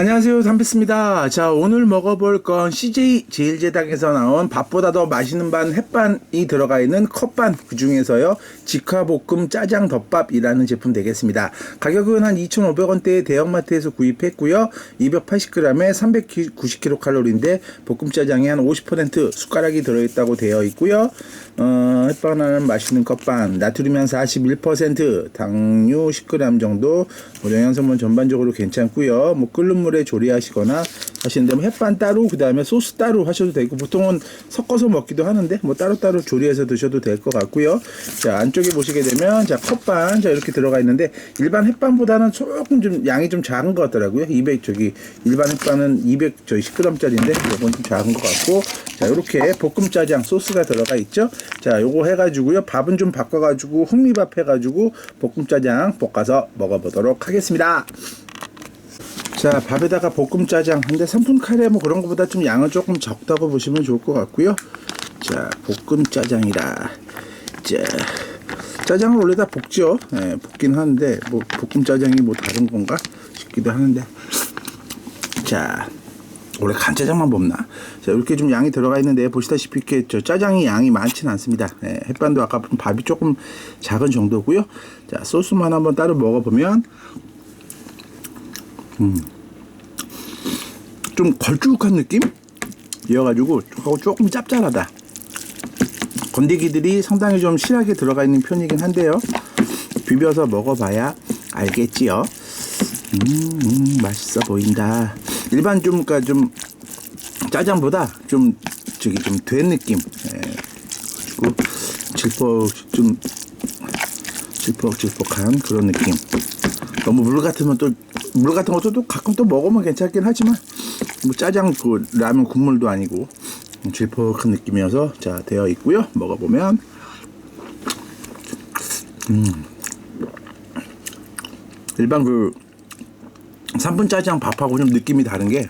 안녕하세요. 담배스입니다. 자 오늘 먹어볼 건 CJ 제일제당에서 나온 밥보다 더 맛있는 반 햇반이 들어가 있는 컵반. 그 중에서요 직화볶음 짜장 덮밥이라는 제품 되겠습니다. 가격은 한 2,500원대의 대형마트에서 구입했고요. 280g에 390kcal인데 볶음 짜장이 한 50% 숟가락이 들어있다고 되어 있고요 어, 햇반하는 맛있는 컵반. 나트륨이 한41% 당류 10g 정도. 뭐 영양성분 전반적으로 괜찮고요. 뭐 끓는 물에 조리하시거나 하시는데 뭐 햇반 따로 그 다음에 소스 따로 하셔도 되고 보통은 섞어서 먹기도 하는데 뭐 따로따로 조리해서 드셔도 될 것 같고요. 자 안쪽에 보시게 되면 자 컵반. 자 이렇게 들어가 있는데 일반 햇반보다는 조금 좀 양이 좀 작은 것 같더라고요. 200 저기 일반 햇반은 200 저희 10g짜리인데 이건 좀 작은 것 같고 자 이렇게 볶음 짜장 소스가 들어가 있죠? 자 요거 해가지고요. 밥은 좀 바꿔가지고 흑미밥 해가지고 볶음 짜장 볶아서 먹어보도록 하겠습니다. 자 밥에다가 볶음 짜장. 근데 3분 카레 뭐 그런 거보다 좀 양은 조금 적다고 보시면 좋을 것 같고요. 자 볶음 짜장이라. 자 짜장을 원래 다 볶죠? 예, 볶긴 하는데 뭐 볶음 짜장이 뭐 다른 건가 싶기도 하는데. 자 원래 간짜장만 먹나? 자 이렇게 좀 양이 들어가 있는데 보시다시피 이렇게 저 짜장이 양이 많지는 않습니다. 예, 햇반도 아까 본 밥이 조금 작은 정도고요. 자 소스만 한번 따로 먹어보면 음, 좀 걸쭉한 느낌? 이어가지고 조금 짭짤하다. 건더기들이 상당히 좀 실하게 들어가 있는 편이긴 한데요. 비벼서 먹어봐야 알겠지요. 음, 음, 맛있어 보인다. 일반 좀, 그니까 좀, 짜장보다 좀, 저기 좀 된 느낌. 예. 그리고 질퍽, 좀, 질퍽질퍽한 그런 느낌. 너무 물 같으면 또, 물 같은 것도 또 가끔 또 먹으면 괜찮긴 하지만, 뭐 짜장, 그, 라면 국물도 아니고, 질퍽한 느낌이어서, 자, 되어 있고요 먹어보면, 음. 일반 그, 3분 짜장 밥하고 좀 느낌이 다른 게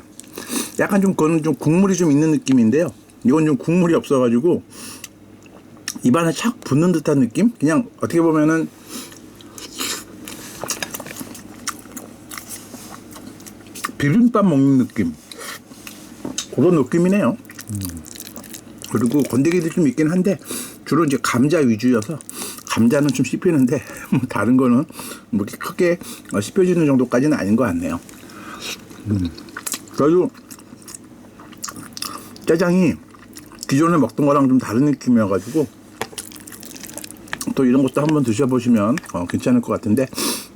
약간 좀 그거는 좀 국물이 좀 있는 느낌인데요. 이건 좀 국물이 없어가지고 입안에 착 붙는 듯한 느낌? 그냥 어떻게 보면은 비빔밥 먹는 느낌 그런 느낌이네요. 음. 그리고 건더기도 좀 있긴 한데 주로 이제 감자 위주여서 감자는 좀 씹히는데 뭐 다른 거는 뭐 크게 어, 씹혀지는 정도까지는 아닌 것 같네요. 음. 그래도 짜장이 기존에 먹던 거랑 좀 다른 느낌이어가지고 또 이런 것도 한번 드셔보시면 어, 괜찮을 것 같은데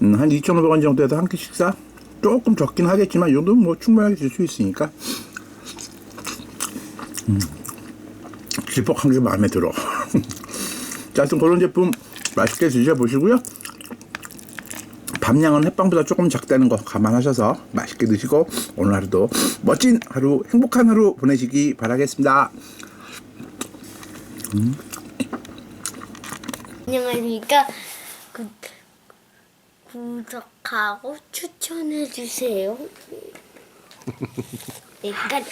음, 한 2,500원 정도에서 한 끼 식사 조금 적긴 하겠지만 이 정도는 뭐 충분하게 줄 수 있으니까 음, 질퍽한 게 마음에 들어. 자, 하여튼 그런 제품 맛있게 드셔보시고요. 밤양은 햇빵보다 조금 작다는 거 감안하셔서 맛있게 드시고 오늘 하루도 멋진 하루, 행복한 하루 보내시기 바라겠습니다. 안녕하십니까. 구, 구독하고 추천해 주세요. 약간